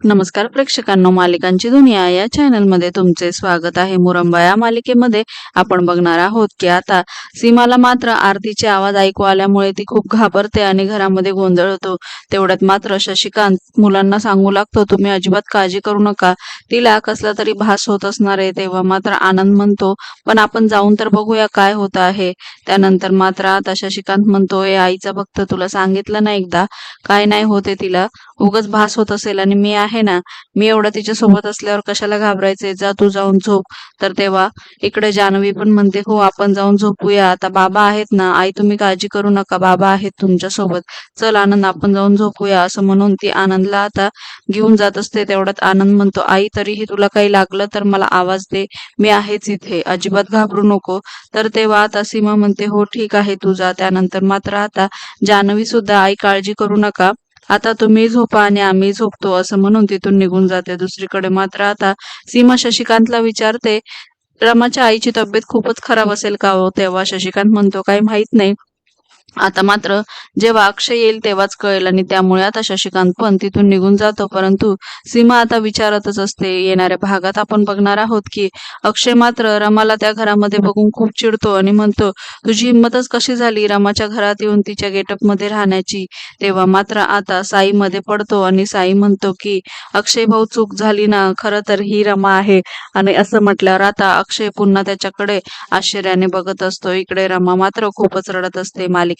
नमस्कार प्रेक्षकांनो मालिकांची दुनिया या चॅनलमध्ये तुमचे स्वागत आहे. मुरंबा या मालिकेमध्ये आपण बघणार आहोत की आता सीमाला मात्र आरतीचे आवाज ऐकू आल्यामुळे ती खूप घाबरते आणि घरामध्ये गोंधळ होतो. तेवढ्यात मात्र शशिकांत मुलांना सांगू लागतो तुम्ही अजिबात काळजी करू नका. तिला कसला तरी भास होत असणार आहे तेव्हा मात्र आनंद म्हणतो पण आपण जाऊन तर बघूया काय होत आहे. त्यानंतर मात्र आता शशिकांत म्हणतो ए आईचा भक्त तुला सांगितलं ना एकदा काय नाही होते तिला. उगच भास होत असेल आणि मी आहे ना मी एवढं तिच्या सोबत असल्यावर कशाला घाबरायचे जा तू जाऊन झोप. तर तेव्हा इकडे जानवी पण म्हणते हो आपण जाऊन झोपूया. आता बाबा आहेत ना आई तुम्ही काळजी करू नका. बाबा आहेत तुमच्यासोबत चल आनंद आपण जाऊन झोपूया. असं म्हणून ती आनंदला आता घेऊन जात असते. तेवढ्यात आनंद म्हणतो आई तरीही तुला काही लागलं तर मला आवाज दे. मी आहेच इथे. अजिबात घाबरू नको. तर तेव्हा आता सीमा म्हणते हो ठीक आहे तुझा त्यानंतर मात्र आता जानवी सुद्धा आई काळजी करू नका. आता तुम्ही झोपा आणि आम्ही झोपतो असं म्हणून तिथून निघून जाते. दुसरीकडे मात्र आता सीमा शशिकांतला विचारते रमाच्या आईची तब्येत खूपच खराब असेल का हो? तेव्हा शशिकांत म्हणतो काही माहीत नाही. आता मात्र जेव्हा अक्षय येईल तेव्हाच कळेल आणि त्यामुळे आता शशिकांत पण तिथून निघून जातो. परंतु सीमा आता विचारतच असते. येणाऱ्या भागात आपण बघणार आहोत की अक्षय मात्र रमाला त्या घरामध्ये बघून खूप चिडतो आणि म्हणतो तुझी हिंमतच कशी झाली रमाच्या घरात येऊन तिच्या गेटअपमध्ये राहण्याची? तेव्हा मात्र आता साई मध्ये पडतो आणि साई म्हणतो की अक्षय भाऊ चूक झाली ना? खरं तर ही रमा आहे. आणि असं म्हटल्यावर आता अक्षय पुन्हा त्याच्याकडे आश्चर्याने बघत असतो. इकडे रमा मात्र खूपच रडत असते. मालिक